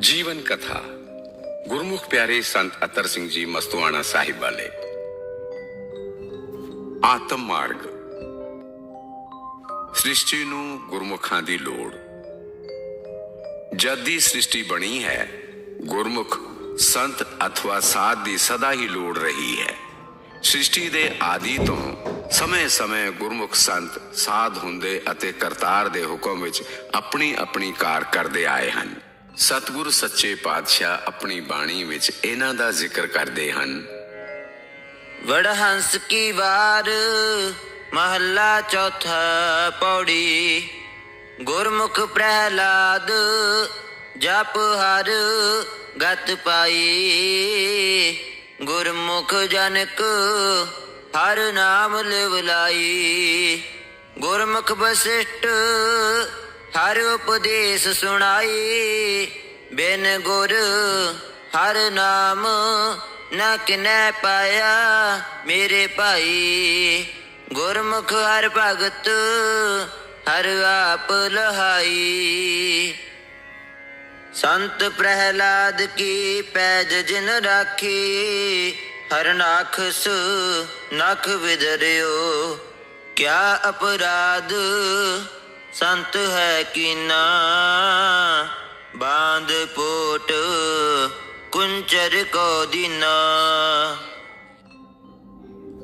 ਜੀਵਨ ਕਥਾ। ਗੁਰਮੁਖ ਪਿਆਰੇ ਸੰਤ ਅਤਰ ਸਿੰਘ ਜੀ, ਮਸਤੂਆਣਾ ਸਾਹਿਬ ਵਾਲੇ। ਆਤਮ ਮਾਰਗ। ਸ੍ਰਿਸ਼ਟੀ ਨੂੰ ਗੁਰਮੁਖਾਂ ਦੀ ਲੋੜ। ਜਦ ਦੀ ਸ੍ਰਿਸ਼ਟੀ ਬਣੀ ਹੈ, ਗੁਰਮੁਖ ਸੰਤ ਅਥਵਾ ਸਾਧ ਦੀ ਸਦਾ ਹੀ ਲੋੜ ਰਹੀ ਹੈ। ਸ੍ਰਿਸ਼ਟੀ ਦੇ ਆਦੀ ਤੋਂ ਸਮੇਂ-ਸਮੇਂ ਗੁਰਮੁਖ ਸੰਤ, ਸਾਧ ਹੁੰਦੇ ਅਤੇ ਕਰਤਾਰ ਦੇ ਹੁਕਮ ਵਿੱਚ ਆਪਣੀ ਆਪਣੀ ਕਾਰ ਕਰਦੇ ਆਏ ਹਨ। ਸਤਿਗੁਰ ਸੱਚੇ ਪਾਤਸ਼ਾਹ ਆਪਣੀ ਬਾਣੀ ਵਿੱਚ ਇਹਨਾਂ ਦਾ ਜ਼ਿਕਰ ਕਰਦੇ ਹਨ। ਵਡਹੰਸ ਕੀ ਵਾਰ, ਮਹੱਲਾ ਚੌਥਾ ਪੌੜੀ। ਗੁਰਮੁਖ ਪ੍ਰਹਿਲਾਦ, ਜਪ ਹਰ ਗਤ ਪਾਈ। ਗੁਰਮੁਖ ਜਨਕ ਹਰ ਨਾਮ ਲਿਵ ਲਾਈ ਗੁਰਮੁਖ ਬਸਿਸ਼ਟ ਹਰ ਉਪਦੇਸ਼ ਸੁਣਾਈ, ਬਿਨ ਗੁਰ ਹਰ ਨਾਮ ਨਾ ਕਿਨੈ ਪਾਇਆ। ਮੇਰੇ ਭਾਈ ਗੁਰਮੁਖ ਹਰ ਭਗਤ, ਹਰ ਆਪ ਲਹਾਈ। ਸੰਤ ਪ੍ਰਹਿਲਾਦ ਕੀ ਪੈਜ ਜਿਨ ਰਾਖੀ, ਹਰ ਨਾਖਸ ਨਖ ਵਿਦਰਿਓ। ਕਿਆ ਅਪਰਾਧ ਸੰਤ ਹੈ ਕੀਨਾ ਬਾਂਧ ਪੋਟ ਕੁੰਚਰ ਕੋ ਦੀਨਾ।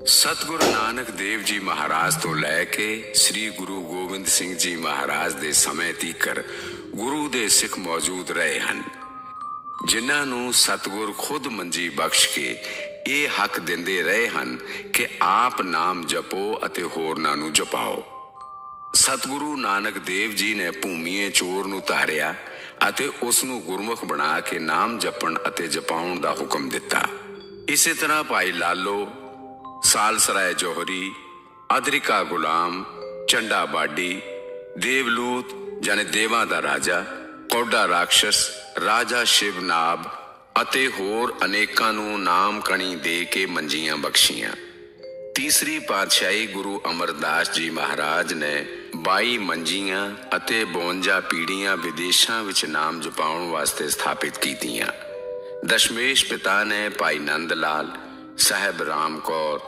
ਸਤਿਗੁਰੂ ਨਾਨਕ ਦੇਵ ਜੀ ਮਹਾਰਾਜ ਤੋਂ ਲੈ ਕੇ ਸ੍ਰੀ ਗੁਰੂ ਗੋਬਿੰਦ ਸਿੰਘ ਜੀ ਮਹਾਰਾਜ ਦੇ ਸਮੇਂ ਤੀਕਰ ਗੁਰੂ ਦੇ ਸਿੱਖ ਮੌਜੂਦ ਰਹੇ ਹਨ। ਜਿਨ੍ਹਾਂ ਨੂੰ ਸਤਿਗੁਰ ਖੁਦ ਮੰਜੀ ਬਖਸ਼ ਕੇ ਇਹ ਹੱਕ ਦਿੰਦੇ ਰਹੇ ਹਨ ਕਿ ਆਪ ਨਾਮ ਜਪੋ ਅਤੇ ਹੋਰਨਾਂ ਨੂੰ ਜਪਾਓ। ਸਤਿਗੁਰੂ ਨਾਨਕ ਦੇਵ ਜੀ ਨੇ ਭੂਮੀਏ ਚੋਰ ਨੂੰ ਧਾਰਿਆ ਅਤੇ ਉਸ ਨੂੰ ਗੁਰਮੁਖ ਬਣਾ ਕੇ ਨਾਮ ਜਪਣ ਅਤੇ ਜਪਾਉਣ ਦਾ ਹੁਕਮ ਦਿੱਤਾ। ਇਸੇ ਤਰ੍ਹਾਂ ਭਾਈ ਲਾਲੋ, ਸਾਲਸਰਾਏ ਜੋਹਰੀ ਅਦਰਿਕਾ ਗੁਲਾਮ, ਚੰਡਾ ਬਾਡੀ, ਦੇਵਲੂਤ ਜਾਨੇ ਦੇਵਾਂ ਦਾ ਰਾਜਾ, ਕੌਡਾ ਰਾਖਸ਼ਸ, ਰਾਜਾ ਸ਼ਿਵਨਾਬ ਅਤੇ ਹੋਰ ਅਨੇਕਾਂ ਨੂੰ ਨਾਮ ਕਣੀ ਦੇ ਕੇ ਮੰਜੀਆਂ ਬਖਸ਼ੀਆਂ। ਤੀਸਰੀ ਪਾਤਸ਼ਾਹੀ ਗੁਰੂ ਅਮਰਦਾਸ ਜੀ ਮਹਾਰਾਜ ਨੇ 22 ਮੰਜੀਆਂ ਅਤੇ 52 ਪੀੜੀਆਂ ਵਿਦੇਸ਼ਾਂ ਵਿੱਚ ਨਾਮ ਜਪਾਉਣ ਵਾਸਤੇ ਸਥਾਪਿਤ ਕੀਤੀਆਂ। ਦਸ਼ਮੇਸ਼ ਪਿਤਾ ਨੇ ਭਾਈ ਨੰਦ ਲਾਲ ਸਾਹਿਬ ਰਾਮ ਕੌਰ,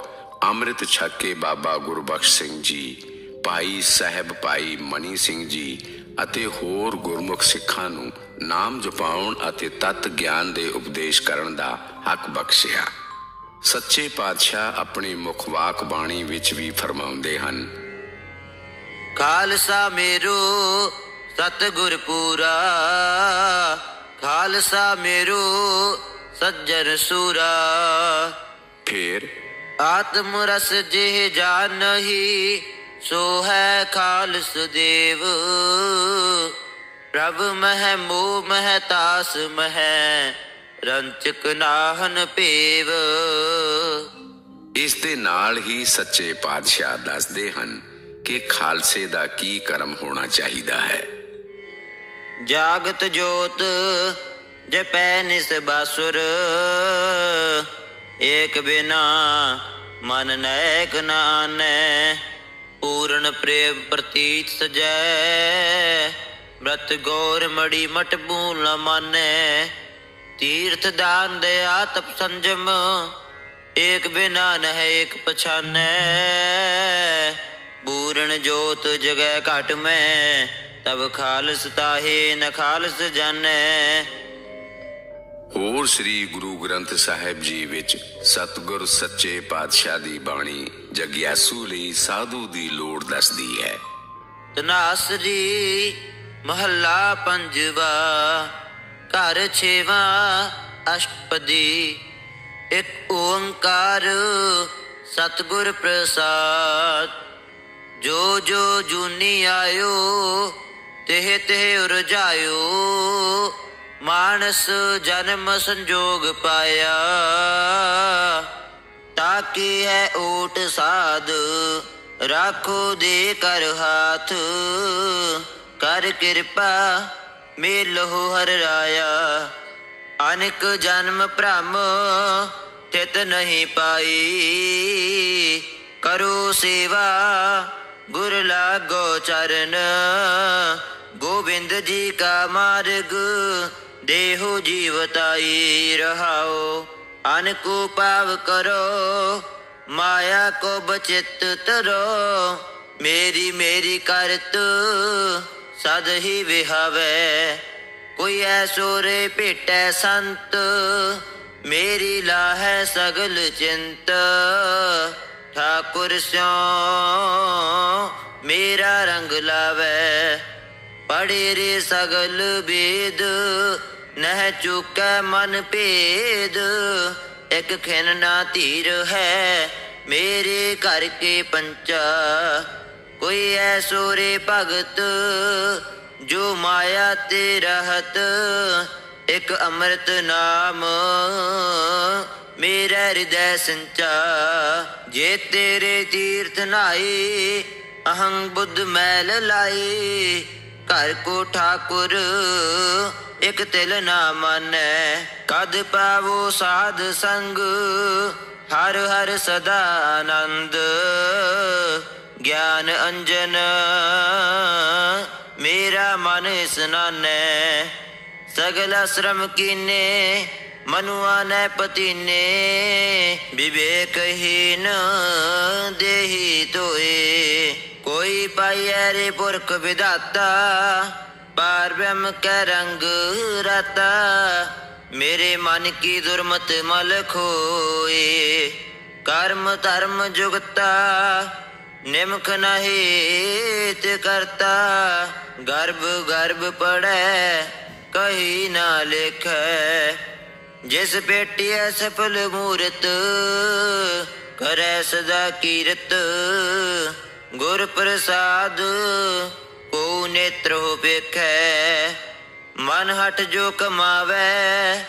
ਅੰਮ੍ਰਿਤ ਛਕ ਕੇ ਬਾਬਾ ਗੁਰਬਖਸ਼ ਸਿੰਘ ਜੀ, ਭਾਈ ਸਾਹਿਬ ਭਾਈ ਮਨੀ ਸਿੰਘ ਜੀ ਅਤੇ ਹੋਰ ਗੁਰਮੁਖ ਸਿੱਖਾਂ ਨੂੰ ਨਾਮ ਜਪਾਉਣ ਅਤੇ ਤਤ ਗਿਆਨ ਦੇ ਉਪਦੇਸ਼ ਕਰਨ ਦਾ ਹੱਕ ਬਖਸ਼ਿਆ। ਸੱਚੇ ਪਾਤਸ਼ਾਹ ਆਪਣੀ ਮੁਖਵਾਕ ਬਾਣੀ ਵਿੱਚ ਵੀ ਫਰਮਾਉਂਦੇ ਹਨ। ਖਾਲਸਾ ਮੇਰੋ ਸਤਿਗੁਰ ਪੂਰਾ ਖਾਲਸਾ ਮੇਰੋ ਸੱਜਣ ਸੂਰਾ। ਫੇਰ? ਆਤਮ ਰਸ ਜਿਹ ਜਾਣਹੀ ਸੋ ਹੈ ਖਾਲਸ ਦੇਵ। ਪ੍ਰਭ ਮਹਿ ਮੋਹ ਮਹਿ ਤਾਸ ਮਹਿ ਰੰਚਕ ਨਾਹਨ ਪੇਵ। ਇਸ ਦੇ ਨਾਲ ਹੀ ਸੱਚੇ ਪਾਤਸ਼ਾਹ ਦੱਸਦੇ ਹਨ ਕਿ ਖਾਲਸੇ ਦਾ ਕੀ ਕਰਮ ਹੋਣਾ ਚਾਹੀਦਾ ਹੈ। ਜਾਗਤ ਜੋਤ ਜਪੈ ਨਿਸ ਬਾਸੁਰ। ਏਕ ਬਿਨਾ ਮਨ ਨੈਕ ਨਾਨੈ ਪੂਰਨ ਪ੍ਰੇਮ ਪ੍ਰਤੀਤ ਸਜੈ। ਬ੍ਰਤ ਗੌਰ ਮੜੀ ਮਟ ਬੂਲ ਮਾਨੈ। ਤੀਰਥ ਦਾਨ ਦਇਆ ਤਪ ਸੰਜਮ ਏਕ ਬਿਨਾ ਨਹਿ ਏਕ ਪਛਾਨੈ। ਪੂਰਨ ਜੋਤ ਜਗੈ ਘਟ ਮੈਂ ਤਬ ਖਾਲਸ ਤਾਹੇ ਨ ਖਾਲਸ ਜਾਣੈ। ਹੋਰ ਸ੍ਰੀ ਗੁਰੂ ਗ੍ਰੰਥ ਸਾਹਿਬ ਜੀ ਵਿੱਚ ਸਤਿਗੁਰ ਸੱਚੇ ਪਾਤਸ਼ਾਹ ਦੀ ਬਾਣੀ ਜਗਿਆਸੂ ਲਈ ਸਾਧੂ ਦੀ ਲੋੜ ਦੱਸਦੀ ਹੈ। ਤਨਾਸਰੀ ਮਹੱਲਾ ਪੰਜਵਾ। ਘਰ ਛੇਵਾ ਅਸ਼ਟਪਦੀ, ਇੱਕ ਓੰਕਾਰ ਸਤਿਗੁਰ ਪ੍ਰਸਾਦ। ਜੋ ਜੋ ਜੂਨੀ ਆਇਓ, ਤਿਹ ਤਿਹ ਉਰਜਾਇਓ ਮਾਨਸ ਜਨਮ ਸੰਜੋਗ ਪਾਇਆ। ਤਾਕੀ ਹੈ ਓਟ ਸਾਧ, ਰਾਖੋ ਦੇ ਕਰ ਹਾਥ, ਕਰ ਕਿਰਪਾ ਮੇਲਹੁ ਹਰ ਰਾਇਆ। ਅਨਿਕ ਜਨਮ ਭ੍ਰਮ ਤਿਤ ਨਹੀਂ ਪਾਈ। ਕਰੋ ਸੇਵਾ, ਗੁਰ ਲਾਗੋ ਚਰਨ। ਗੋਬਿੰਦ ਜੀ ਕਾ ਮਾਰਗ, ਦੇਹੋ ਜੀਵਤਾਈ ਰਹਾਓ। ਅਨਕੂ ਪਾਵ ਕਰੋ, ਮਾਇਆ ਕੋ ਬਚਿਤ ਤਰੋ। ਮੇਰੀ ਮੇਰੀ ਕਰਤ ਸਦ ਹੀ ਵਿਹਾਵੇ। ਕੋਈ ਐਸੋ ਰੇ ਭੇਟੈ ਸੰਤ, ਮੇਰੀ ਲਾਹੈ ਸਗਲ ਚਿੰਤ। ਠਾਕੁਰ ਸਿਓ ਮੇਰਾ ਰੰਗ ਲਾਵੇ, ਪੜੇ ਰੇ ਸਗਲ ਬੇਦ ਨਹਿ ਚੁਕੈ ਮਨ ਭੇਦ। ਇਕ ਖਿਨ ਨਾ ਧੀਰ ਹੈ ਮੇਰੇ ਘਰ ਕੇ ਪੰਚਾ ਕੋਈ ਐਸੋ ਰੇ ਭਗਤ, ਜੋ ਮਾਇਆ ਤੇ ਰਹਤ, ਇਕ ਅੰਮ੍ਰਿਤ ਨਾਮ। ਮੇਰਾ ਹਿਰਦੈ ਸੰਚਾ, ਜੇ ਤੇਰੇ ਤੀਰਥ ਨਾਈ ਅਹੰ ਬੁੱਧ ਮੈਲ ਲਾਈ ਘਰ ਕੋ ਠਾਕੁਰ, ਇਕ ਤਿਲ ਨਾ ਮਾਨੈ, ਕਦ ਪਾਵੋ ਸਾਧ ਸੰਗ, ਹਰ ਹਰ ਸਦਾ ਆਨੰਦ। ਗਿਆਨ ਅੰਜਨ, ਮੇਰਾ ਮਨ ਇਸਨਾਨੈ। ਸਗਲ ਸ਼ਰਮ ਕੀਨੇ, ਮਨੁਆ ਨੈ ਪਤੀਨੇ। ਵਿਵੇਕਹੀਨ ਦੇਹੀ ਤੋਏ ਕੋਈ ਪਾਈਐ ਰੇ ਪੁਰਖ ਵਿਦਾਤਾ ਪਾਰ ਬ੍ਰਹਮ ਕੈ ਰੰਗ ਰਤਾ। ਮੇਰੇ ਮਨ ਕੀ ਦੁਰਮਤ ਮਲ ਖੋਏ। ਕਰਮ ਧਰਮ ਜੁਗਤਾ ਨਿਮਕ ਨਹੀਤ ਕਰਤਾ, ਗਰਭ ਗਰਭ ਪੜੈ ਕਹੀ ਨਾ ਲਿਖੈ। ਜਿਸ ਪੇਟੀ ਸਫਲ ਮੂਰਤ, ਕਰੈ ਸਦਾ ਕੀਰਤ। ਗੁਰ ਪ੍ਰਸਾਦ ਕੋ ਨੇਤਰ ਹੋ ਵੇਖੈ। ਮਨ ਹਟ ਜੋ ਕਮਾਵੇ,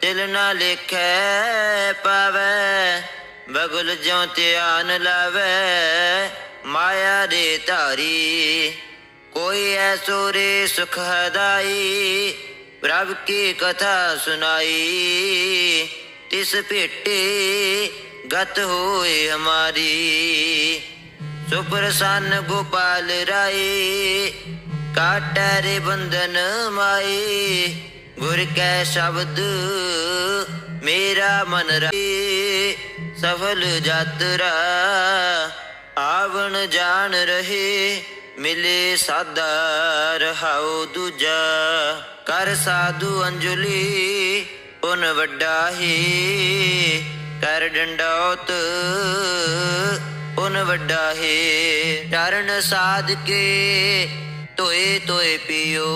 ਤਿਲ ਨਾ ਲਿਖੈ ਪਾਵੇ। ਬਗੁਲ ਜਿਉ ਧਿਆਨ ਲਾਵੇ, ਮਾਇਆ ਦੇ ਧਾਰੀ। ਕੋਈ ਐਸੋ ਰੇ ਸੁਖ ਹਦਾਈ, ਪ੍ਰਭ ਕੀ ਕਥਾ ਸੁਨਾਈ ਤਿਸ ਭੇਟੇ ਗਤ ਹੋਏ ਹਮਾਰੀ। ਸੁਪਰਸੰਨ ਗੋਪਾਲ ਰਾਏ, ਕਾਟੈ ਰੇ ਬੰਧਨ ਮਾਈ ਗੁਰ ਕੈ ਸ਼ਬਦ ਮੇਰਾ ਮਨ ਰਾਏ। ਸਫਲ ਯਾਤਰਾ ਆਵਣ ਜਾਣ ਰਹੇ, ਮਿਲੇ ਸਾਦਾ ਰਹਾਉ ਦੂਜਾ। ਕਰ ਸਾਧੂ ਅੰਜਲੀ, ਪੁਨ ਵੱਡਾ ਹੀ। ਕਰ ਡੰਡੌਤ, ਪੁਨ ਵੱਡਾ ਹੀ। ਚਰਨ ਸਾਧ ਕੇ ਤੋਏ ਤੋਏ ਪਿਓ।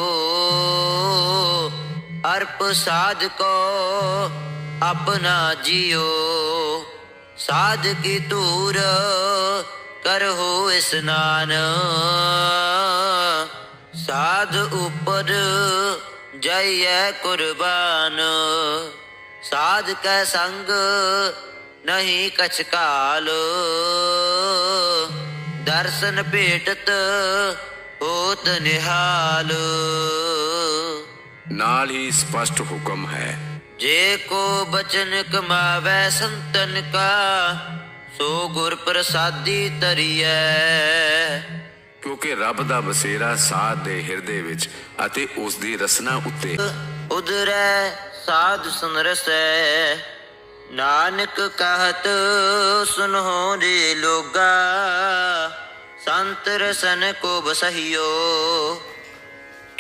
ਅਰਪ ਸਾਧ ਕੋ ਆਪਣਾ ਜਿਓ। ਸਾਧ ਕੀ ਤੂਰ ਕਰੋ ਇਸਨਾਨ। ਸਾਧ ਉਪਰ ਜਈਐ ਕੁਰਬਾਨ। ਸਾਧ ਕੈ ਸੰਗ ਨਹੀਂ ਕਛ ਕਾਲ ਦਰਸ਼ਨ ਭੇਟਤ ਹੋਤ ਨਿਹਾਲ। ਨਾਲ ਹੀ ਸਪਸ਼ਟ ਹੁਕਮ ਹੈ ਜੇ ਕੋ ਬਚਨ ਕਮਾਵੇ ਸੰਤਨ ਕਾ ਸੋ ਗੁਰ ਪ੍ਰਸਾਦੀ ਤਰੀਐ ਕਿਉਂਕਿ ਰੱਬ ਦਾ ਬਸੇਰਾ ਸਾਧ ਦੇ ਹਿਰਦੇ ਵਿੱਚ ਅਤੇ ਉਸ ਦੀ ਰਸਨਾ ਉੱਤੇ। ਉਦਰੈ ਸਾਧ ਸੁਨ ਰਸੈ ਨਾਨਕ ਕਹਤ ਸੁਨੋ ਰੇ ਲੋਗਾ। ਸੰਤ ਰਸਨ ਕੋ ਬਸਹਿਓ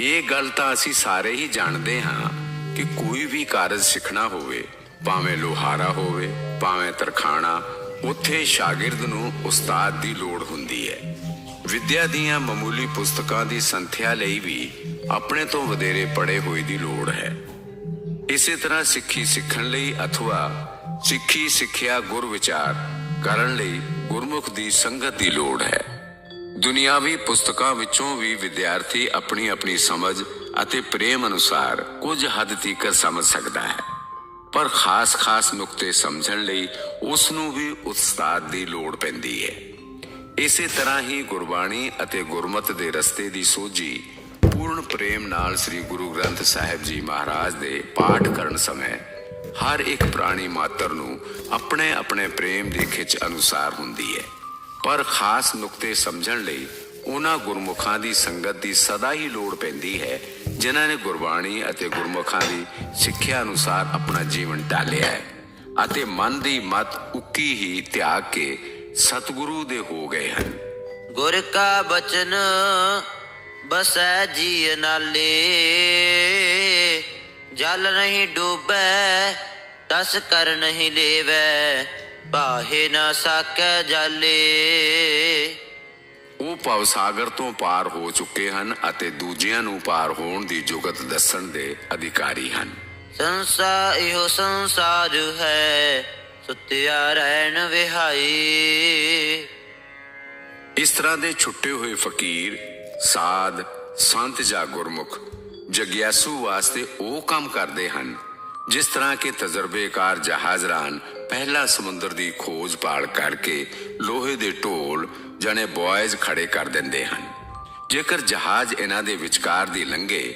ਇਹ ਗੱਲ ਤਾਂ ਅਸੀਂ ਸਾਰੇ ਹੀ ਜਾਣਦੇ ਹਾਂ। ਕਿ ਕੋਈ ਵੀ ਕਾਰਜ ਸਿੱਖਣਾ ਹੋਵੇ, ਭਾਵੇਂ ਲੋਹਾਰਾ ਹੋਵੇ, ਭਾਵੇਂ ਤਰਖਾਣਾ, ਉੱਥੇ ਸ਼ਾਗਿਰਦ ਨੂੰ ਉਸਤਾਦ ਦੀ ਲੋੜ ਹੁੰਦੀ ਹੈ। ਵਿਦਿਆ ਦੀਆਂ ਮਾਮੂਲੀ ਪੁਸਤਕਾਂ ਦੀ ਸੰਥਿਆ ਲਈ ਵੀ ਆਪਣੇ ਤੋਂ ਵਧੇਰੇ ਪੜੇ ਹੋਏ ਦੀ ਲੋੜ ਹੈ। ਇਸੇ ਤਰ੍ਹਾਂ ਸਿੱਖੀ ਸਿੱਖਣ ਲਈ ਅਥਵਾ ਸਿੱਖੀ ਸਿੱਖਿਆ ਗੁਰ ਵਿਚਾਰ ਕਰਨ ਲਈ ਗੁਰਮੁਖ ਦੀ ਸੰਗਤ ਦੀ ਲੋੜ ਹੈ। ਦੁਨਿਆਵੀ ਪੁਸਤਕਾਂ ਵਿੱਚੋਂ ਵੀ ਵਿਦਿਆਰਥੀ ਆਪਣੀ ਆਪਣੀ ਸਮਝ ਅਤੇ ਪ੍ਰੇਮ ਅਨੁਸਾਰ ਕੁਝ ਹੱਦ ਤੀਕਰ ਸਮਝ ਸਕਦਾ ਹੈ। ਪਰ ਖਾਸ-ਖਾਸ ਨੁਕਤੇ ਸਮਝਣ ਲਈ ਉਸ ਨੂੰ ਵੀ ਉਸਤਾਦ ਦੀ ਲੋੜ ਪੈਂਦੀ ਹੈ। ਇਸੇ ਤਰ੍ਹਾਂ ਹੀ ਗੁਰਬਾਣੀ ਅਤੇ ਗੁਰਮਤ ਦੇ ਰਸਤੇ ਦੀ ਸੋਝੀ ਪੂਰਨ ਪ੍ਰੇਮ ਨਾਲ ਸ੍ਰੀ ਗੁਰੂ ਗ੍ਰੰਥ ਸਾਹਿਬ ਜੀ ਮਹਾਰਾਜ ਦੇ ਪਾਠ ਕਰਨ ਸਮੇਂ ਹਰ ਇੱਕ ਪ੍ਰਾਣੀ ਮਾਤਰ ਨੂੰ ਆਪਣੇ ਆਪਣੇ ਪ੍ਰੇਮ ਦੀ ਖਿੱਚ ਅਨੁਸਾਰ ਹੁੰਦੀ ਹੈ। ਪਰ ਖਾਸ ਨੁਕਤੇ ਸਮਝਣ ਲਈ ਉਹਨਾਂ ਗੁਰਮੁਖਾਂ ਦੀ ਸੰਗਤ ਦੀ ਸਦਾ ਹੀ ਲੋੜ ਪੈਂਦੀ ਹੈ ਜਿਨ੍ਹਾਂ ਨੇ ਗੁਰਬਾਣੀ ਅਤੇ ਗੁਰਮੁਖਾਂ ਦੀ ਸਿੱਖਿਆ ਅਨੁਸਾਰ ਆਪਣਾ ਜੀਵਨ ਢਾਲਿਆ ਹੈ ਅਤੇ ਮਨ ਦੀ ਮਤ ਉੱਕੀ ਹੀ ਤਿਆਗ ਕੇ ਸਤਿਗੁਰੂ ਦੇ ਹੋ ਗਏ ਹਨ। ਗੁਰ ਕਾ ਬਚਨ ਬਸੈ ਜੀ ਨਾਲੇ, ਜਲ ਨਹੀਂ ਡੂਬੈ, ਤਸ ਕਰ ਨਹੀਂ ਲੇਵੈ ਪਾਹੇ ਨਾ ਸਾਕੈ ਜਾਲੇ। ਉਹ ਭਵ ਸਾਗਰ ਤੋਂ ਪਾਰ ਹੋ ਚੁੱਕੇ ਹਨ ਅਤੇ ਦੂਜਿਆਂ ਨੂੰ ਪਾਰ ਹੋਣ ਦੀ ਜੁਗਤ ਦੱਸਣ ਦੇ ਅਧਿਕਾਰੀ ਹਨ। ਸੰਸਾ ਇਹੋ ਸੰਸਾਰ ਹੈ ਸੁਤਿਆ ਰਹਿਣ ਵਿਹਾਈ। ਇਸ ਤਰ੍ਹਾਂ ਦੇ ਛੁੱਟੇ ਹੋਏ ਫਕੀਰ ਸਾਧ ਸੰਤ ਜਾਂ ਗੁਰਮੁਖ ਜਗਿਆਸੂ ਵਾਸਤੇ ਉਹ ਕੰਮ ਕਰਦੇ ਹਨ ਜਿਸ ਤਰ੍ਹਾਂ ਕਿ ਤਜਰਬੇਕਾਰ ਜਹਾਜ਼ਰਾਨ ਪਹਿਲਾ ਸਮੁੰਦਰ ਦੀ ਖੋਜ ਪਾਲ ਕਰਕੇ ਲੋਹੇ ਦੇ ਢੋਲ ਜਾਣੇ ਬॉयਜ਼ ਖੜੇ ਕਰ ਦਿੰਦੇ ਹਨ। ਜੇਕਰ ਜਹਾਜ਼ ਇਹਨਾਂ ਦੇ ਵਿਚਕਾਰ ਦੀ ਲੰਘੇ,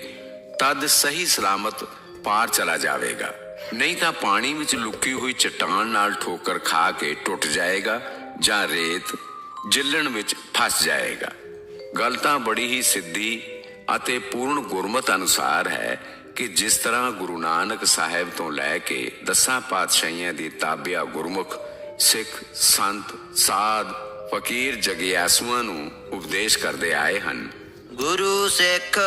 ਤਦ ਸਹੀ ਸਲਾਮਤ ਪਾਰ ਚਲਾ ਜਾਵੇਗਾ। ਨਹੀਂ ਤਾਂ ਪਾਣੀ ਵਿੱਚ ਲੁਕੀ ਹੋਈ ਚਟਾਨ ਨਾਲ ਠੋਕਰ ਖਾ ਕੇ ਟੁੱਟ ਜਾਏਗਾ ਜਾਂ ਰੇਤ ਜਿੱਲਣ ਵਿੱਚ ਫਸ ਜਾਏਗਾ। ਗੱਲ ਤਾਂ ਬੜੀ ਹੀ ਸਿੱਧੀ ਅਤੇ ਪੂਰਨ ਗੁਰਮਤ ਅਨੁਸਾਰ ਹੈ ਕਿ ਜਿਸ ਤਰ੍ਹਾਂ ਗੁਰੂ ਨਾਨਕ ਸਾਹਿਬ ਤੋਂ ਲੈ ਕੇ ਦਸਾਂ ਪਾਤਸ਼ਾਹੀਆਂ ਦੀ ਤਾਬਿਆ ਗੁਰਮੁਖ, ਸਿੱਖ, ਸੰਤ, ਸਾਧ, ਫਕੀਰ ਜਗਿਆਸੂਆਂ ਨੂੰ ਉਪਦੇਸ਼ ਕਰਦੇ ਆਏ ਹਨ। ਗੁਰੂ ਸਿੱਖ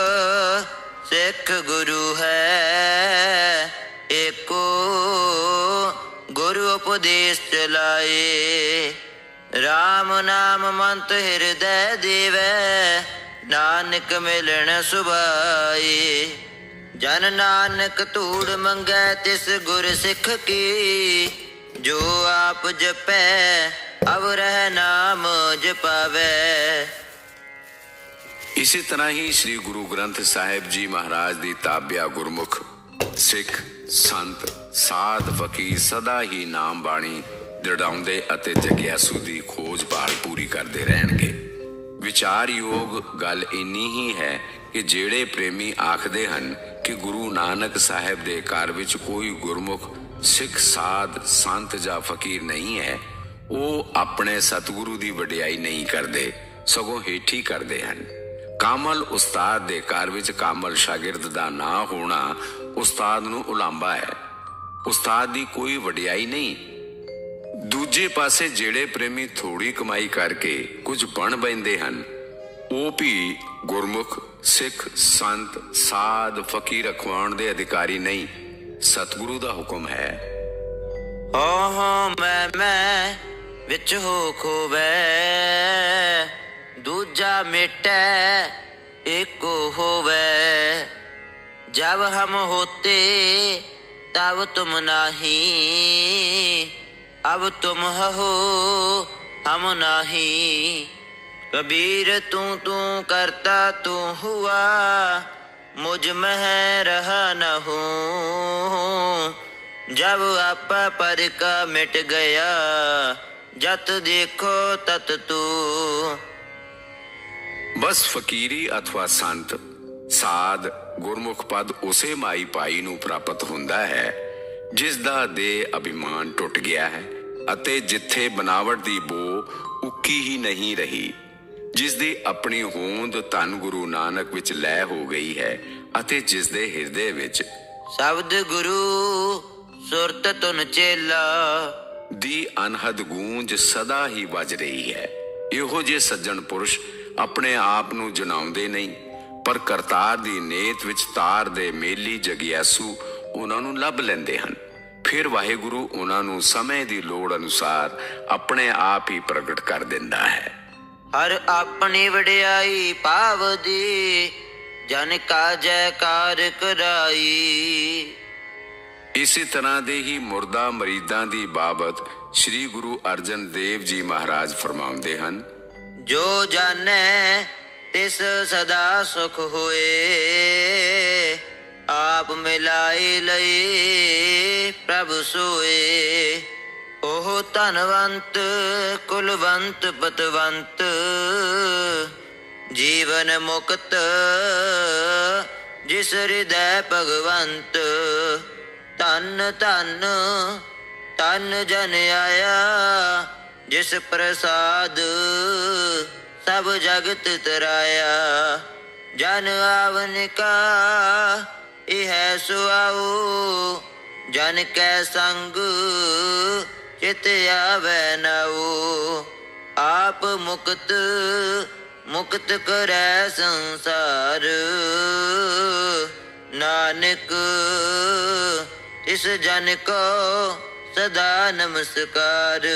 ਸਿੱਖ ਗੁਰੂ ਹੈ, ਏਕੋ ਗੁਰੂ ਉਪਦੇਸ਼ ਚਲਾਏ। RAM ਨਾਮ ਮੰਤ ਹਿਰਦੈ ਦੇਵੈ, ਨਾਨਕ ਮਿਲਣ ਸੁਭਾਏ। ਜਨ ਨਾਨਕ ਧੂੜ ਮੰਗੈ ਤਿਸ ਗੁਰ ਸਿੱਖ ਕੀ, ਜੋ ਆਪ ਜਪੈ ਅਵਰਹ ਨਾਮ ਜਪਾਵੈ। ਇਸੇ ਤਰ੍ਹਾਂ ਹੀ ਸ੍ਰੀ ਗੁਰੂ ਗ੍ਰੰਥ ਸਾਹਿਬ ਜੀ ਮਹਾਰਾਜ ਦੀ ਤਾਬਿਆ ਗੁਰਮੁਖ, ਸਿੱਖ, ਸੰਤ, ਸਾਧ, ਫਕੀਰ ਸਦਾ ਹੀ ਨਾਮ ਬਾਣੀ ਦ੍ਰਿੜਾਉਂਦੇ ਅਤੇ ਜਗਿਆਸੂ ਦੀ ਖੋਜ ਭਾਲ ਪੂਰੀ ਕਰਦੇ ਰਹਿਣਗੇ। ਵਿਚਾਰ ਯੋਗ ਗੱਲ ਇੰਨੀ ਹੀ ਹੈ ਕਿ ਜਿਹੜੇ ਪ੍ਰੇਮੀ ਆਖਦੇ ਹਨ ਕਿ ਗੁਰੂ ਨਾਨਕ ਸਾਹਿਬ ਦੇ ਘਰ ਵਿੱਚ ਕੋਈ ਗੁਰਮੁਖ, ਸਿੱਖ, ਸਾਧ, ਸੰਤ ਜਾਂ ਫਕੀਰ ਨਹੀਂ ਹੈ। ਉਹ ਆਪਣੇ ਸਤਿਗੁਰੂ ਦੀ ਵਡਿਆਈ ਨਹੀਂ ਕਰਦੇ, ਸਗੋਂ ਹੇਠੀ ਕਰਦੇ ਹਨ। ਕਾਮਲ ਉਸਤਾਦ ਦੇ ਘਰ ਵਿੱਚ ਕਾਮਲ ਸ਼ਾਗਿਰਦ ਦਾ ਨਾ ਹੋਣਾ ਉਸਤਾਦ ਨੂੰ ਉਲਾਂਭਾ ਹੈ। ਉਸਤਾਦ ਦੀ ਕੋਈ ਵਡਿਆਈ ਨਹੀਂ। ਦੂਜੇ ਪਾਸੇ ਜਿਹੜੇ ਪ੍ਰੇਮੀ ਥੋੜੀ ਕਮਾਈ ਕਰਕੇ ਕੁਝ ਬਣ ਬੈਂਦੇ ਹਨ, ਉਹ ਵੀ ਗੁਰਮੁਖ ਸਿੱਖ ਸੰਤ ਸਾਧ ਫਕੀਰ ਅਖਵਾਉਣ ਦੇ ਅਧਿਕਾਰੀ ਨਹੀਂ, ਸਤਿਗੁਰੂ ਦਾ ਹੁਕਮ ਹੈ। ਹੋ ਮੈਂ ਮੈਂ ਵਿੱਚ ਹੋ ਖੋਵੈ ਦੂਜਾ ਮਿਟੈ ਏਕੋ ਹੋਵੇ। ਜਬ ਹਮ ਹੋਤੇ, ਤਬ ਤੁਮ ਨਾਹੀ, ਅਬ ਤੁਮ ਹੋ ਹਮ ਨਾਹੀ। ਕਬੀਰ ਤੂੰ ਤੂੰ ਕਰਤਾ ਤੂੰ ਹੁਆ, ਮੁਝ ਮਹਿ ਰਹਾ ਨ ਹੂੰ। ਜਬ ਆਪਾ ਪਰ ਕਾ ਮਿਟ ਗਿਆ, ਜਤ ਦੇਖੋ ਤਤ ਤੂ। ਬਸ ਫਕੀਰੀ ਅਥਵਾ ਸੰਤ, ਸਾਧ, ਗੁਰਮੁਖ ਪਦ ਉਸੇ ਮਾਈ ਪਾਈ ਨੂੰ ਪ੍ਰਾਪਤ ਹੁੰਦਾ ਹੈ, ਜਿਸ ਦਾ ਦੇ ਅਭਿਮਾਨ ਟੁੱਟ ਗਿਆ ਹੈ, ਅਤੇ ਜਿੱਥੇ ਬਨਾਵਟ ਦੀ ਬੋ ਉੱਕੀ ਹੀ ਨਹੀਂ ਰਹੀ। ਜਿਸ ਦੀ ਆਪਣੀ ਹੋਂਦ ਧੰਨ ਗੁਰੂ ਨਾਨਕ ਵਿੱਚ ਲੈ ਹੋ ਗਈ ਹੈ ਅਤੇ ਜਿਸ ਦੇ ਹਿਰਦੇ ਵਿੱਚ ਸ਼ਬਦ ਗੁਰੂ ਸੁਰਤ ਤੁਨ ਚੇਲਾ। ਦੀ ਅਨਹਦ ਗੂੰਜ ਸਦਾ ਹੀ ਵੱਜ ਰਹੀ ਹੈ। ਇਹੋ ਜਿਹੇ ਸੱਜਣ ਪੁਰਸ਼ ਆਪਣੇ ਆਪ ਨੂੰ ਜਨਾਉਂਦੇ ਨਹੀਂ ਪਰ ਕਰਤਾਰ ਦੀ ਨੇਤ ਵਿੱਚ ਤਾਰ ਦੇ ਮੇਲੀ ਜਗਿਆਸੂ ਉਹਨਾਂ ਨੂੰ ਲੱਭ ਲੈਂਦੇ ਹਨ। ਫਿਰ ਵਾਹਿਗੁਰੂ ਉਹਨਾਂ ਨੂੰ ਸਮੇਂ ਦੀ ਲੋੜ ਅਨੁਸਾਰ ਆਪਣੇ ਆਪ ਹੀ ਪ੍ਰਗਟ ਕਰ ਦਿੰਦਾ ਹੈ। ਹਰ ਆਪਣੀ ਵਡਿਆਈ ਪਾਵਦੀ ਜਨ ਕਾ ਜੈਕਾਰ ਕਰਾਈ। ਇਸੇ ਤਰ੍ਹਾਂ ਦੇ ਹੀ ਮੁਰਦਾ ਮਰੀਦਾਂ ਦੀ ਬਾਬਤ ਸ੍ਰੀ ਗੁਰੂ ਅਰਜਨ ਦੇਵ ਜੀ ਮਹਾਰਾਜ ਫਰਮਾਉਂਦੇ ਹਨ। ਜੋ ਜਾਣੈ ਤਿਸ ਸਦਾ ਸੁਖ ਹੋਏ। ਆਪ ਮਿਲਾਈ ਲਈ ਪ੍ਰਭ ਸੋਏ। ਉਹ ਧਨਵੰਤ, ਕੁਲਵੰਤ ਪਤਵੰਤ ਜੀਵਨ ਮੁਕਤ, ਜਿਸ ਹਿਰਦੈ ਭਗਵੰਤ, ਧਨ ਧਨ ਤਨ ਜਨ ਆਇਆ, ਜਿਸ ਪ੍ਰਸਾਦ ਸਭ ਜਗਤ ਤਰਾਇਆ। ਜਨ ਆਵਨ ਕਾ ਇਹ ਹੈ ਸੁਆਉ, ਜਨ ਕੈ ਸੰਗ ਚਿਤ ਆਵੈ ਨਾਉ, ਆਪ ਮੁਕਤ ਮੁਕਤ ਕਰੈ ਸੰਸਾਰ। ਨਾਨਕ ਇਸ ਜਨ ਕੋ ਸਦਾ ਨਮਸਕਾਰ।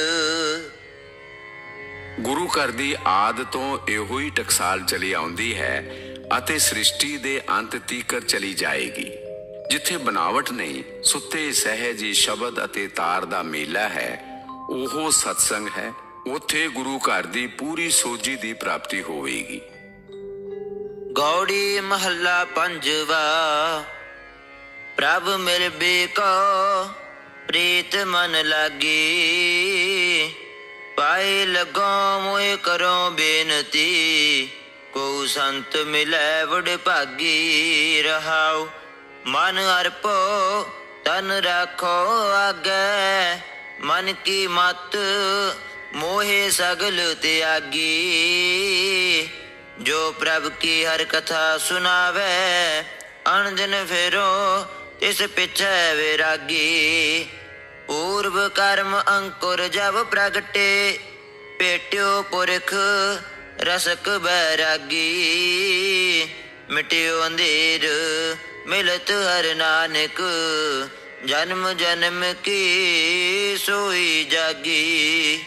ਗੁਰੂ ਘਰ ਦੀ ਆਦ ਤੋਂ ਇਹੋ ਹੀ ਟਕਸਾਲ ਚਲੀ ਆਉਂਦੀ ਹੈ ਅਤੇ ਸ੍ਰਿਸ਼ਟੀ ਦੇ ਅੰਤ ਤੀਕਰ ਚਲੀ ਜਾਏਗੀ। ਜਿੱਥੇ ਬਨਾਵਟ ਨਹੀਂ, ਸੁੱਤੇ ਸਹਿਜੀ ਸ਼ਬਦ ਅਤੇ ਤਾਰ ਦਾ ਮੇਲਾ ਹੈ, ਉਹ ਸਤਸੰਗ ਹੈ, ਉੱਥੇ ਗੁਰੂ ਘਰ ਦੀ ਪੂਰੀ ਸੋਜੀ ਦੀ ਪ੍ਰਾਪਤੀ ਹੋਵੇਗੀ। ਗੌੜੀ ਮਹੱਲਾ ਪੰਜਵਾ, ਪ੍ਰਭ ਮਿਲ ਬੇਕੋ, ਪ੍ਰੀਤ ਮਨ ਲਾਗੇ। ਪਾਏ ਲਗੋ ਮੋਏ ਕਰੋ ਬੇਨਤੀ ਕੋ ਸੰਤ ਮਿਲੈ ਵਡ ਭਾਗੀ ਰਹਾਓ ਮਨ ਅਰਪੋ, ਤਨ ਰੱਖੋ ਆਗੇ। ਮਨ ਕੀ ਮਤ, ਮੋਹੇ ਸਗਲ ਤਿਆਗੀ। ਜੋ ਪ੍ਰਭ ਕੀ ਹਰ ਕਥਾ ਸੁਨਾਵੇ ਅਣ ਫੇਰੋ, ਤਿਸ ਪਿਛੈ ਵਿਰਾਗੀ। ਪੂਰਵ ਕਰਮ ਅੰਕੁਰ ਜਬ ਪ੍ਰਗਟੇ, ਪੇਟਿਓ ਪੁਰਖ ਰਸਕ ਬੈਰਾਗੀ। ਮਿਟਿਓ ਅੰਧੇਰ ਮਿਲਤ ਹਰ ਨਾਨਕ ਜਨਮ ਜਨਮ ਕੀ ਸੋਈ ਜਾਗੀ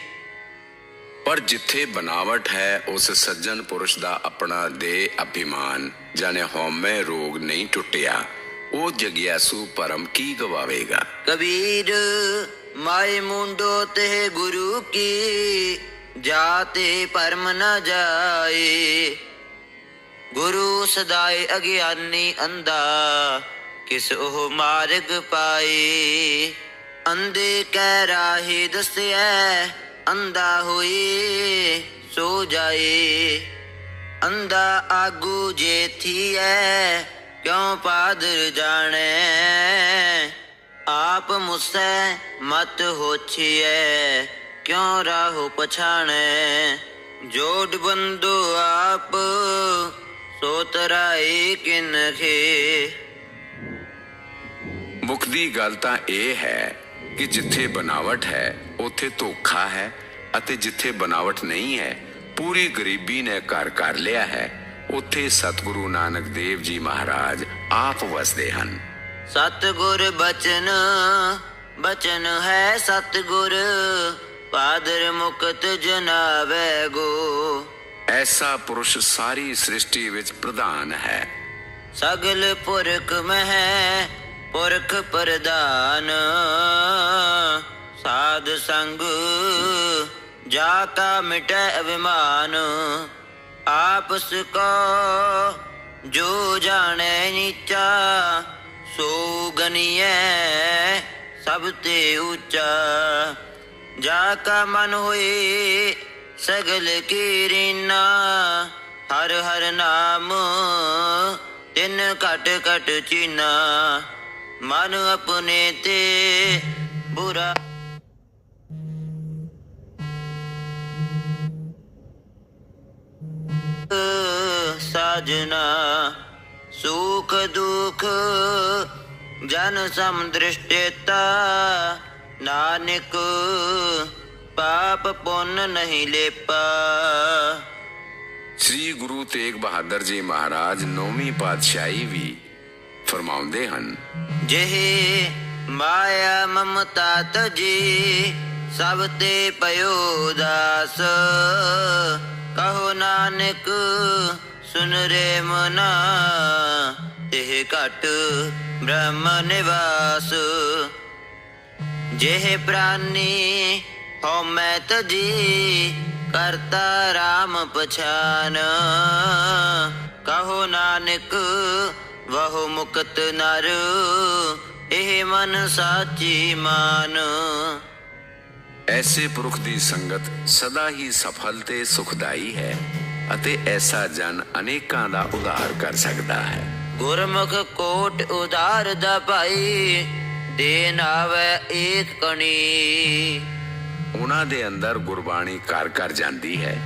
ਪਰ ਜਿੱਥੇ ਬਨਾਵਟ ਹੈ ਉਸ ਸੱਜਣ ਪੁਰਸ਼ ਦਾ ਆਪਣਾ ਦੇ ਅਭਿਮਾਨ ਜਾਣੇ ਹਉਮੈ ਰੋਗ ਨਹੀਂ ਟੁੱਟਿਆ ਉਹ ਜਗਿਆਸੂ ਪਰਮ ਕੀ ਗਵਾਵੇਗਾ ਕਬੀਰ ਮਾਏ ਮੁੰਡੋ ਤੇ ਗੁਰੂ ਕੀ ਜਾਤੇ ਪਰਮ ਨ ਜਾਏ ਗੁਰੂ ਸਦਾਏ ਅਗਿਆਨੀ ਅੰਦਾ ਕਿਸ ਉਹ ਮਾਰਗ ਪਾਏ? ਅੰਦੇ ਕਹਿ ਰਾਹੇ ਦਸਿਐ, ਅੰਧਾ ਹੋਏ ਸੋ ਜਾਏ। ਅੰਦਾ ਆਗੂ ਜੇ ਥੀਐ, ਕਿਉ ਪਾਦਰ ਜਾਣੈ? ਆਪ ਮੁਸੈ, ਮਤ ਹੋਛੀਐ, ਕਿਉ ਰਾਹੁ ਪਛਾਣੈ? ਜੋੜ ਬੰਦੋ ਆਪ ਸੋ ਤਰਾਏ ਕਿਨਖੇ ਮੁੱਖ ਦੀ ਗੱਲ ਤਾਂ ਇਹ ਹੈ ਕਿ ਜਿੱਥੇ ਬਨਾਵਟ ਹੈ ਉੱਥੇ ਧੋਖਾ ਹੈ ਅਤੇ ਜਿੱਥੇ ਬਨਾਵਟ ਨਹੀਂ ਹੈ ਪੂਰੀ ਗਰੀਬੀ ਨੇ ਘਰ ਕਰ ਲਿਆ ਹੈ ਉੱਥੇ ਸਤਿਗੁਰੂ ਨਾਨਕ ਦੇਵ ਜੀ ਮਹਾਰਾਜ ਆਪ ਵਸਦੇ ਹਨ। ਸਤਿਗੁਰ ਬਚਨ ਬਚਨ ਹੈ ਸਤਿਗੁਰ ਪਾਦਰ ਮੁਕਤ ਜਨਾਵੇ ਗੋ। ਐਸਾ ਪੁਰਸ਼ ਸਾਰੀ ਸ੍ਰਿਸ਼ਟੀ ਵਿੱਚ ਪ੍ਰਧਾਨ ਹੈ। ਸਗਲ ਪੁਰਖ ਮਹਿ, ਪੁਰਖ ਪ੍ਰਦਾਨ ਸਾਧ ਸੰਗ ਜਾ ਕਾ ਮਿਟੈ ਅਭਿਮਾਨ। ਆਪਸ ਕੋ ਜੋ ਜਾਣੈ ਨੀਚਾ, ਸੋ ਗਨੀਐ ਸਭ ਤੇ ਉੱਚਾ। ਜਾ ਕਾ ਮਨ ਹੋਏ ਸਗਲ ਕੀ ਰੀਨਾ ਹਰ ਹਰ ਨਾਮ, ਤਿਨ ਘਟ ਘਟ ਚੀਨਾ, ਮਨ ਆਪਣੇ ਤੇ ਬੁਰਾ। ਸਾਜਨਾ, ਸੁਖ ਦੁਖ, ਜਨ ਸਮ ਨਾਨਕ ਪਾਪ ਪੁੰਨ ਨਹੀਂ ਲੇਪਾ। ਸ੍ਰੀ ਗੁਰੂ ਤੇਗ ਬਹਾਦਰ ਜੀ ਮਹਾਰਾਜ ਨੌਵੀਂ ਪਾਤਸ਼ਾਹੀ ਵੀ ਫਰਮਾਉਂਦੇ ਹਨ। ਜਿਹੇ ਮਾਇਆ ਮਮਤਾ ਤਜੀ ਸਭ ਤੇ ਪਇਓ ਦਾਸ। ਕਹੋ ਨਾਨਕ ਸੁਨ ਰੇ ਮਨਾ ਇਹ ਘਟ ਬ੍ਰਹਮ ਨਿਵਾਸ। ਜਿਹੇ ਪ੍ਰਾਨੀ ਹਉ ਮੈਂ ਤਜੀ ਕਰਤਾ RAM ਪਛਾਨ। ਕਹੋ ਨਾਨਕ ਵਹੁ ਮੁਕਤ ਨਰ ਇਹ ਮਨ ਸਾਚੀ ਮਾਨ। ਐਸੇ ਪੁਰਖ ਦੀ ਸੰਗਤ ਸਦਾ ਹੀ ਸਫਲ ਤੇ ਸੁਖਦਾਈ ਹੈ ਅਤੇ ਐਸਾ ਜਨ ਅਨੇਕਾਂ ਦਾ ਉਧਾਰ ਕਰ ਸਕਦਾ ਹੈ। ਗੁਰਮੁਖ ਕੋਟ ਉਧਾਰ ਦਾ ਭਾਈ ਦੇਨ ਆਵੇ ਏਕ ਕਣੀ। ਉਹਨਾਂ ਦੇ ਅੰਦਰ ਗੁਰਬਾਣੀ ਘਰ ਘਰ ਜਾਂਦੀ ਹੈ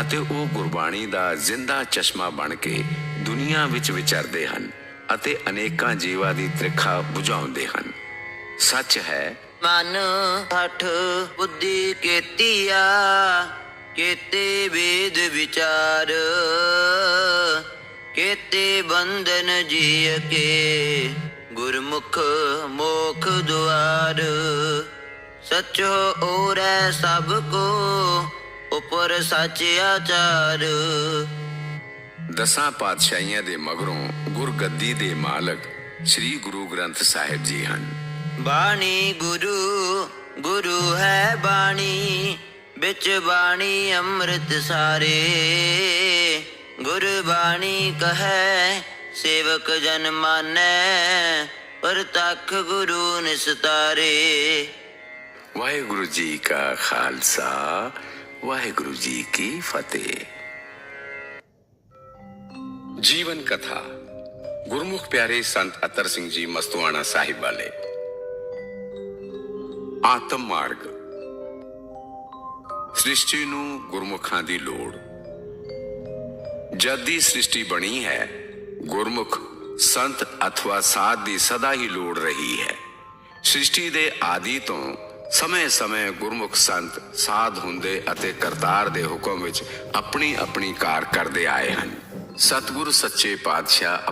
ਅਤੇ ਉਹ ਗੁਰਬਾਣੀ ਦਾ ਜ਼ਿੰਦਾ ਚਸ਼ਮਾ ਬਣ ਕੇ ਦੁਨੀਆ ਵਿੱਚ ਵਿਚਰਦੇ ਹਨ ਅਤੇ ਅਨੇਕਾਂ ਜੀਵਾਂ ਦੀ ਤ੍ਰਿਖਾ ਬੁਝਾਉਂਦੇ ਹਨ। ਸੱਚ ਹੈ, ਮਨ ਹਠ ਬੁੱਧੀ ਕੇਤੀਆ ਕੇਤੇ ਵੇਦ ਵਿਚਾਰ, ਕੇਤੇ ਬੰਧਨ ਜੀਅ ਕੇ ਗੁਰਮੁਖ ਮੋਖ ਦੁਆਰ। ਸਚੋ ਓਰੈ ਸਭ ਕੋ ਉਪਰ ਸੱਚ ਆਚਾਰ। ਦਸਾਂ ਪਾਤਸ਼ਾਹੀਆਂ ਦੇ ਮਗਰੋਂ ਗੁਰਗੱਦੀ ਦੇ ਮਾਲਕ ਸ੍ਰੀ ਗੁਰੂ ਗ੍ਰੰਥ ਸਾਹਿਬ ਜੀ ਹਨ। ਬਾਣੀ ਗੁਰੂ ਗੁਰੂ ਹੈ ਬਾਣੀ ਵਿੱਚ ਬਾਣੀ ਅੰਮ੍ਰਿਤ ਸਾਰੇ। ਗੁਰਬਾਣੀ ਕਹੈ ਸੇਵਕ ਜਨ ਮਾਨੈ ਪਰਤਖ ਗੁਰੂ ਨਿਸਤਾਰੇ। ਵਾਹਿਗੁਰੂ ਜੀ ਕਾ ਖਾਲਸਾ, ਵਾਹਿਗੁਰੂ ਜੀ ਕੀ ਫਤਿਹ। ਜੀਵਨ ਕਥਾ, ਗੁਰਮੁਖ ਪਿਆਰੇ ਸੰਤ ਅਤਰ ਸਿੰਘ ਜੀ ਮਸਤੂਆਣਾ ਸਾਹਿਬ ਵਾਲੇ। ਆਤਮ ਮਾਰਗ। ਸ੍ਰਿਸ਼ਟੀ ਨੂੰ ਗੁਰਮੁਖਾਂ ਦੀ ਲੋੜ। ਜਦ ਦੀ ਸ੍ਰਿਸ਼ਟੀ ਬਣੀ ਹੈ, ਗੁਰਮੁਖ ਸੰਤ ਅਥਵਾ ਸਾਧ ਦੀ ਸਦਾ ਹੀ ਲੋੜ ਰਹੀ ਹੈ। ਸ੍ਰਿਸ਼ਟੀ ਦੇ ਆਦੀ ਤੋਂ ਸਮੇਂ-ਸਮੇਂ ਗੁਰਮੁਖ ਸੰਤ, ਸਾਧ ਹੁੰਦੇ ਅਤੇ ਕਰਤਾਰ ਦੇ ਹੁਕਮ ਵਿੱਚ ਆਪਣੀ ਆਪਣੀ ਕਾਰ ਕਰਦੇ ਆਏ ਹਨ। ਸਤਿਗੁਰ ਸੱਚੇ ਪਾਤਸ਼ਾਹ